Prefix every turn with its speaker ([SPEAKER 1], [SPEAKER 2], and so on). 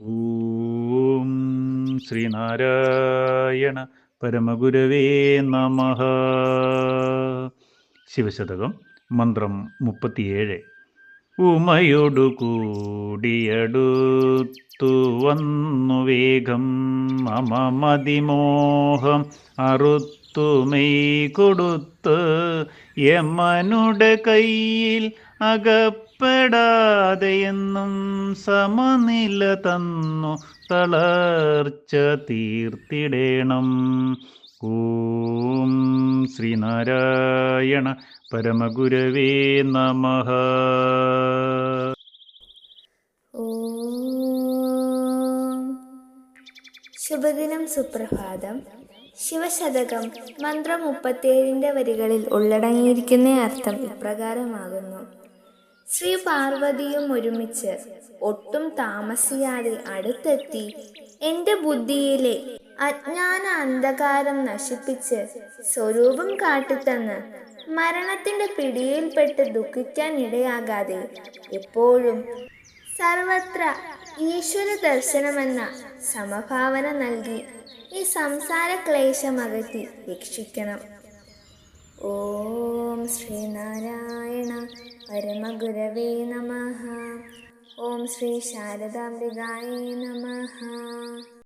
[SPEAKER 1] ഓം ശ്രീനാരായണ പരമഗുരവേ നമ. ശിവശതകം മന്ത്രം മുപ്പത്തിയേഴ്. ഉമയോടു കൂടിയടുത്തു വന്നു വേഗം മമ മതിമോഹം അറുത്തു മെയ് കൊടുത്ത് യമനുടെ കയ്യിൽ അകപ്പെടാതെയെന്നും സമനില തന്നു തളർച്ച തീർത്തിടേണം. ഓം ശ്രീനാരായണ പരമഗുരവേ നമ.
[SPEAKER 2] ശുഭദിനം സുപ്രഭാതം. ശിവശതകം മന്ത്രം മുപ്പത്തേഴിന്റെ വരികളിൽ ഉള്ളടങ്ങിയിരിക്കുന്ന അർത്ഥം ഇപ്രകാരമാകുന്നു. ശ്രീ പാർവതിയും ഒരുമിച്ച് ഒട്ടും താമസിയാതെ അടുത്തെത്തി എന്റെ ബുദ്ധിയിലെ അജ്ഞാന അന്ധകാരം നശിപ്പിച്ച് സ്വരൂപം കാട്ടിത്തന്ന് മരണത്തിന്റെ പിടിയിൽപ്പെട്ട് ദുഃഖിക്കാൻ ഇടയാകാതെ എപ്പോഴും സർവത്ര ഈശ്വര ദർശനമെന്ന സമഭാവന നൽകി ഈ സംസാര ക്ലേശമകറ്റി രക്ഷിക്കണം ഓം ശ്രീനാരായണ പരമഗുരവേ നമ. ഓം ശ്രീ ശാരദാംബികായ നമ.